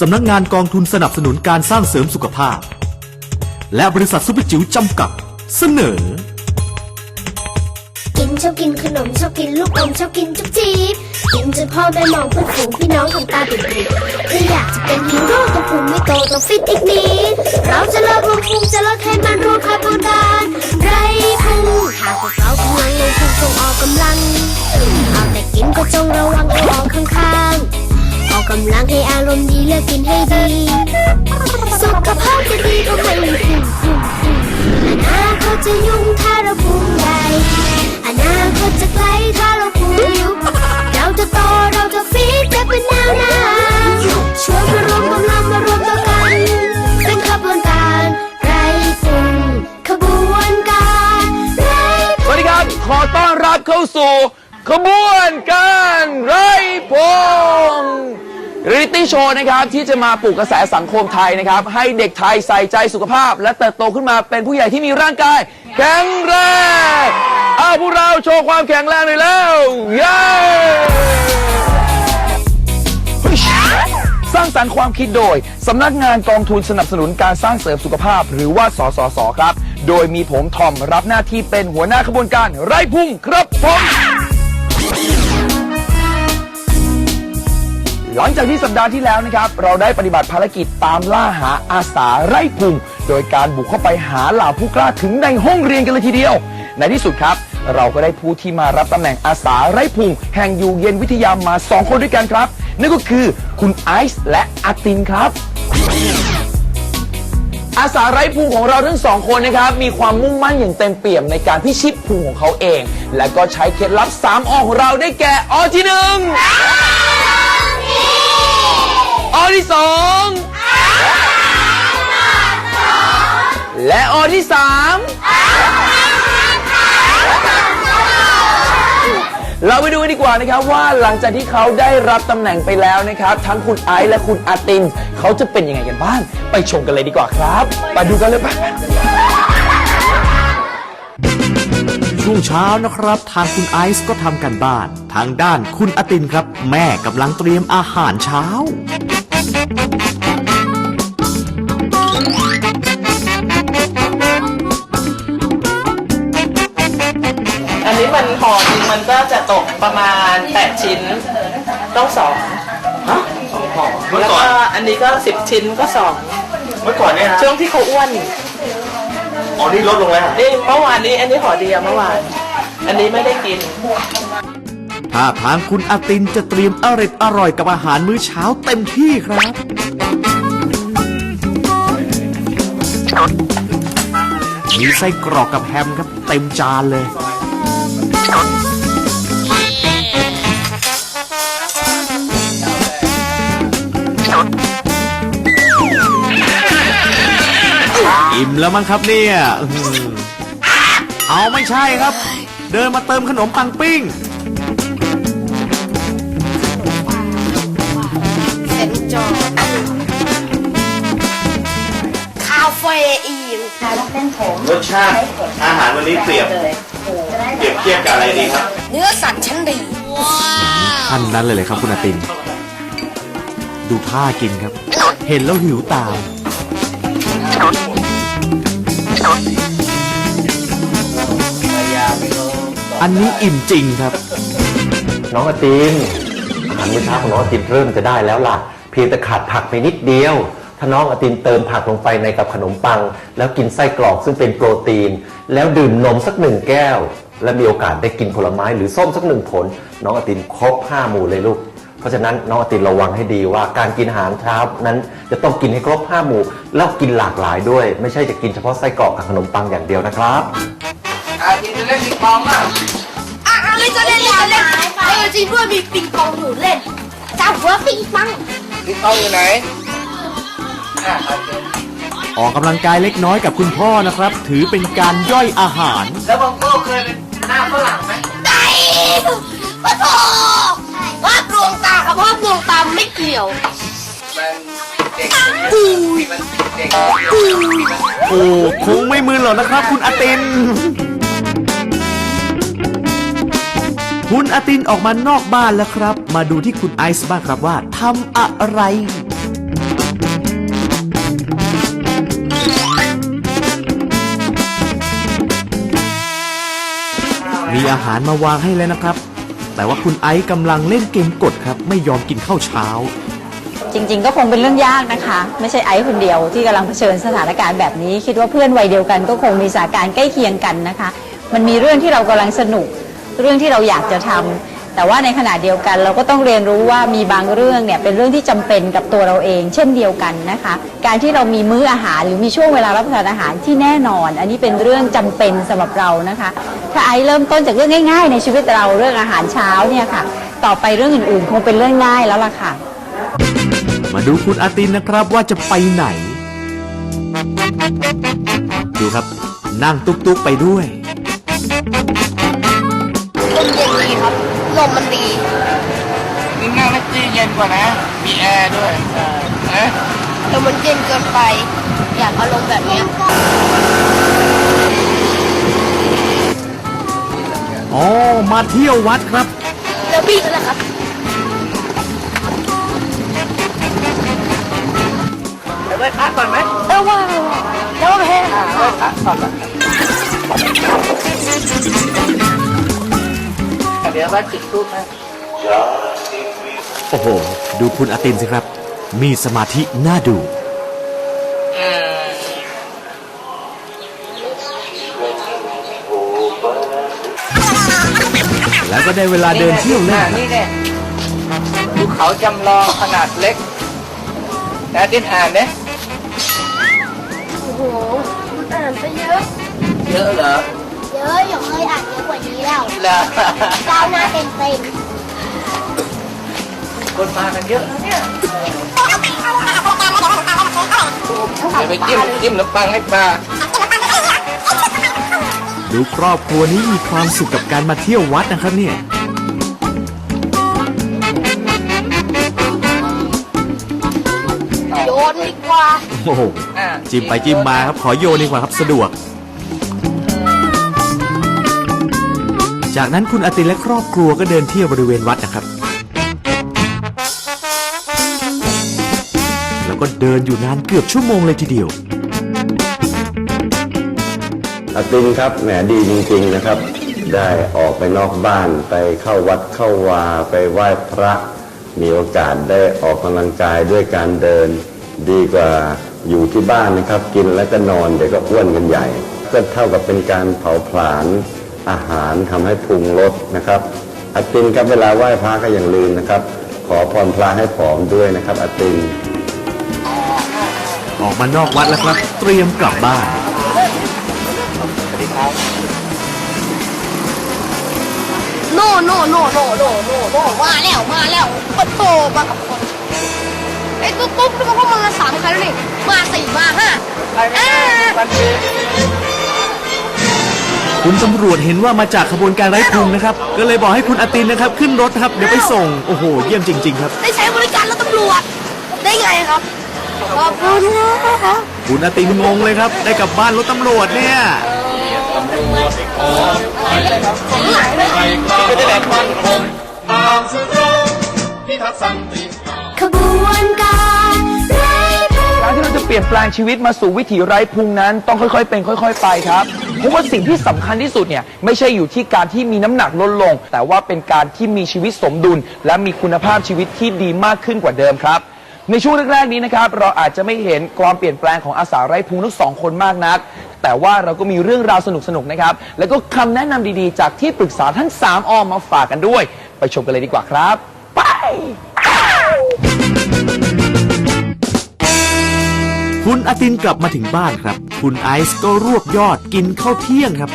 สำนักงานกองทุนสนับสนุนการสร้างเสริมสุขภาพ และบริษัทซุปเปอร์จิ๋วจำกัด เสนอ กินชอบกินขนมชอบกินลูกอมชอบกินจุ๊บจี๊บกินจนพ่อแม่มองเพื่อนฝูงพี่น้องทำตาปิดปิดคือยากจะเป็นฮีโร่ต้องภูมิไม่โตต้องฟิตอีกนิดเราจะเลิกรวมพุงจะเลิกให้มันรวมคาร์โบไดานไรพุงหากพวกเรากำลังลงทุนส่งออกกำลังเอาแต่กินก็จงระวังเอาออกข้างๆ ออกกำลังให้อารมณ์ดีเลือกกินให้ดี สุขภาพจะดีต้องให้พุ่งพุ่งพุ่งอนาคตจะยุ่งถ้าเราภูมิใจอนาคตจะไกลถ้าเราภูมิยุบเราจะโตเราจะฟีดจะเป็นแนวหน้าชวนมารวมกำลังมารวมตัวกัน เป็นขบวนการไรฝุ่นขบวนการไรสวัสดีครับ ขอต้อนรับเข้าสู่ ขบวนการไร่พงริตี้โชว์นะครับที่จะมาปลุกกระแสสังคมไทยนะครับ ให้เด็กไทยใส่ใจสุขภาพ และเติบโตขึ้นมาเป็นผู้ใหญ่ที่มีร่างกาย แข็งแรงเอาพวกเราโชว์ความแข็งแรงเลยแล้วเย้สร้างสรรค์ความคิดโดย สำนักงานกองทุนสนับสนุนการสร้างเสริมสุขภาพ หรือว่าสสสครับ โดยมีผมทอมรับหน้าที่เป็นหัวหน้าขบวนการไร่พุ่งครับผม หลังจากที่สัปดาห์ที่แล้วนะครับ เราได้ปฏิบัติภารกิจตามล่าหาอาสาไร่พุงโดยการบุกเข้าไปหาเหล่าผู้กล้าถึงในห้องเรียนกันเลยทีเดียว ในที่สุดครับ เราก็ได้ผู้ที่มารับตำแหน่งอาสาไร่พุงแห่งอยู่เย็นวิทยามาสองคนด้วยกันครับ นั่นก็คือคุณไอซ์และอาตินครับ อาสาไร้พุงของเราทั้งสองคนนะครับ มีความมุ่งมั่นอย่างเต็มเปี่ยมในการพิชิตพุงของเขาเอง และก็ใช้เคล็ดลับ3อของเราได้แก่อที่หนึ่ง อที่สองและอที่สามเราไปดูกันดีกว่านะครับว่าหลังจากที่เขาได้รับตำแหน่งไปแล้วนะครับ ทั้งคุณไอซ์และคุณอาติน เขาจะเป็นยังไงกันบ้าง ไปชมกันเลยดีกว่าครับ ไปดูกันเลยไปช่วงเช้านะครับ ทางคุณไอซ์ก็ทำกันบ้าน ทางด้านคุณอาตินครับ แม่กำลังเตรียมอาหารเช้า อันนี้มันห่อหนึงมันก็จะตกประมาณ 8 ชิ้น ต้องสองเมื่อแล้วก่อนก็อันนี้ก็ 10 ชิ้นก็สองเมื่อก่อนเนี่ยฮะช่วงที่เขาอ้วนอ๋อนี่ลดลงแล้วฮะนี่เมื่อวานนี้อันนี้ห่อเดียวเมื่อวาน อันนี้ไม่ได้กิน้าทางคุณอาตินจะเตรียมอร่อยอร่อยกับอาหารมื้อเช้าเต็มที่ครับ มีไส้กรอกกับแฮมครับเต็มจานเลย อิ่มแล้วมั้งครับเนี่ยอื้อหือเอาไม่ใช่ครับ เดินมาเติมขนมปังปิ้ง คาเฟอีนรสชาติอาหารวันนี้เปรียบเปรียบเทียบกับอะไรดีครับ เนื้อสัตว์ชั้นดีท่านนั้นเลยเลยครับคุณอาติน ดูท่ากินครับ เห็นแล้วหิวตามอันนี้อิ่มจริงครับ น้องอาตินอาหารมื้อเช้าของน้องอาตินเริ่มจะได้แล้วล่ะเพียงแต่ขาดผักไปนิดเดียว ถ้าน้องอาตินเติมผักลงไปในกับขนมปัง แล้วกินไส้กรอกซึ่งเป็นโปรตีน แล้วดื่มนมสักหนึ่งแก้ว และมีโอกาสได้กินผลไม้หรือส้มสักหนึ่งผล น้องอาตินครบห้าหมู่เลยลูกเพราะฉะนั้นน้องอาตินระวังให้ดีว่าการกินอาหารเช้านั้นจะต้องกินให้ครบห้าหมู่แล้วกินหลากหลายด้วย ไม่ใช่จะกินเฉพาะไส้กรอกกับขนมปังอย่างเดียวนะครับอาทิตย์จะเล่นปิงปองอะอะอะไรจะเล่นจะเล่นเออจริงด้วยมีปิงปองหนูเล่นเจ้าหัวปิงปอง ปิงปองอยู่ไหนอะโอเคออกกำลังกายเล็กน้อยกับคุณพ่อนะครับ ถือเป็นการย่อยอาหาร แล้วบางโก้เคยเป็นหน้าฝรั่งไหมไอ้ปะโถภาพดวงตากับภาพดวงตาไม่เกี่ยว มันเด็กกูยมันเด็กกูยโอ้คงไม่มือหรอกนะครับ คุณอาติน คุณอตินออกมานอกบ้านแล้วครับ มาดูที่คุณไอซ์บ้างครับว่าทำอะไรมีอาหารมาวางให้แล้วนะครับ แต่ว่าคุณไอซ์กำลังเล่นเกมกดครับ ไม่ยอมกินข้าวเช้า จริง ๆ ก็คงเป็นเรื่องยากนะคะ ไม่ใช่ไอซ์คนเดียวที่กำลังเผชิญสถานการณ์แบบนี้ คิดว่าเพื่อนวัยเดียวกันก็คงมีสถานการณ์ใกล้เคียงกันนะคะ มันมีเรื่องที่เรากำลังสนุก เรื่องที่เราอยากจะทำแต่ว่าในขณะเดียวกัน เราก็ต้องเรียนรู้ว่ามีบางเรื่องเนี่ยเป็นเรื่องที่จำเป็นกับตัวเราเอง เช่นเดียวกันนะคะ การที่เรามีมื้ออาหารหรือมีช่วงเวลารับประทานอาหารที่แน่นอน อันนี้เป็นเรื่องจำเป็นสำหรับเรานะคะ ถ้าไอซ์เริ่มต้นจากเรื่องง่าย ๆ ในชีวิตเราเรื่องอาหารเช้าเนี่ยค่ะ ต่อไปเรื่องอื่นๆ คงเป็นเรื่องง่ายแล้วล่ะค่ะ มาดูคุณอาตินนะครับว่าจะไปไหน ดูครับนั่งตุ๊กๆไปด้วย ลมมันดีนี่นั่งแท็กซี่เย็นกว่านะ มีแอร์ด้วยนะแต่มันเย็นเกินไป อยากอารมณ์แบบเนี้ยอ๋อ มาเที่ยววัดครับ แล้วพี่ก็ล่ะครับไปไหว้พระก่อนไหมเออว่าแล้วแพ้อ่าไหว้พระก่อนละ เดี๋ยวว่าจุดทูปนะโอ้โห ดูคุณอาตินสิครับ มีสมาธิน่าดู แล้วก็ได้เวลาเดินเที่ยวเล่นครับ นี่เนี่ยภูเขาจำลองขนาดเล็กแต่ดินอ่านเนี่ยโอ้โหคุณอ่านไปเยอะ เยอะเหรอ เยอะอย่างเคยอ่านเยอะกว่านี้แล้วเหรอก้าวหน้าเต็มเต็มคนมากันเยอะนะเนี่ยเดี๋ยวไปจิ้มจิ้มน้ำปังให้ปลาดูครอบครัวนี้มีความสุขกับการมาเที่ยววัดนะครับเนี่ยโยนดีกว่าโอ้โหอะจิ้มไปจิ้มมาครับขอโยนดีกว่าครับสะดวก จากนั้นคุณอตินและครอบครัวก็เดินเที่ยวบริเวณวัดนะครับ แล้วก็เดินอยู่นานเกือบชั่วโมงเลยทีเดียว อตินครับแหมดีจริงๆนะครับ ได้ออกไปนอกบ้านไปเข้าวัดเข้าวาไปไหว้พระ มีโอกาสได้ออกกำลังกายด้วยการเดินดีกว่าอยู่ที่บ้านนะครับ กินแล้วก็นอนเดี๋ยวก็อ้วนกันใหญ่ ก็เท่ากับเป็นการเผาผลาญ อาหารทำให้พุงลดนะครับอาตินครับเวลาไหว้พระก็อย่าลืมนะครับ ขอพรพระให้ผอมด้วยนะครับอาตินออกมานอกวัดแล้วครับ เตรียมกลับบ้านโน่โน่โน่โน่โน่โน่โน่มาแล้วมาแล้วปะโถมากับคนไอ้ตุ๊กตุ๊กนี่ก็พวกมันมาสามคันแล้วนี่มาสี่มาห้าไปไหมวันนี้ คุณตำรวจเห็นว่ามาจากขบวนการไร้พุงนะครับ ก็เลยบอกให้คุณอาตินนะครับ ขึ้นรถครับเดี๋ยวไปส่ง โอ้โห เยี่ยมจริง ๆ ครับ ได้ใช้บริการรถตำรวจ ได้ไงครับขอบคุณนะครับคุณอาตินงงเลยครับ ได้กลับบ้านรถตำรวจเนี่ยขบวนการไร้พุงการที่เราจะเปลี่ยนแปลงชีวิตมาสู่วิถีไร้พุงนั้น ต้องค่อยๆเป็นค่อย ๆ ไปครับ เพราะว่าสิ่งที่สำคัญที่สุดเนี่ยไม่ใช่อยู่ที่การที่มีน้ำหนักลดลง แต่ว่าเป็นการที่มีชีวิตสมดุล และมีคุณภาพชีวิตที่ดีมากขึ้นกว่าเดิมครับ ในช่วงแรกๆนี้นะครับเราอาจจะไม่เห็นความเปลี่ยนแปลงของอาสาไร้พุงทั้งสองคนมากนัก แต่ว่าเราก็มีเรื่องราวสนุกๆนะครับ แล้วก็คำแนะนำดีๆ จากที่ปรึกษาทั้ง3ออมมาฝากกันด้วย ไปชมกันเลยดีกว่าครับ ไป คุณอาตินกลับมาถึงบ้านครับ คุณไอซ์ก็รวบยอดกินข้าวเที่ยงครับ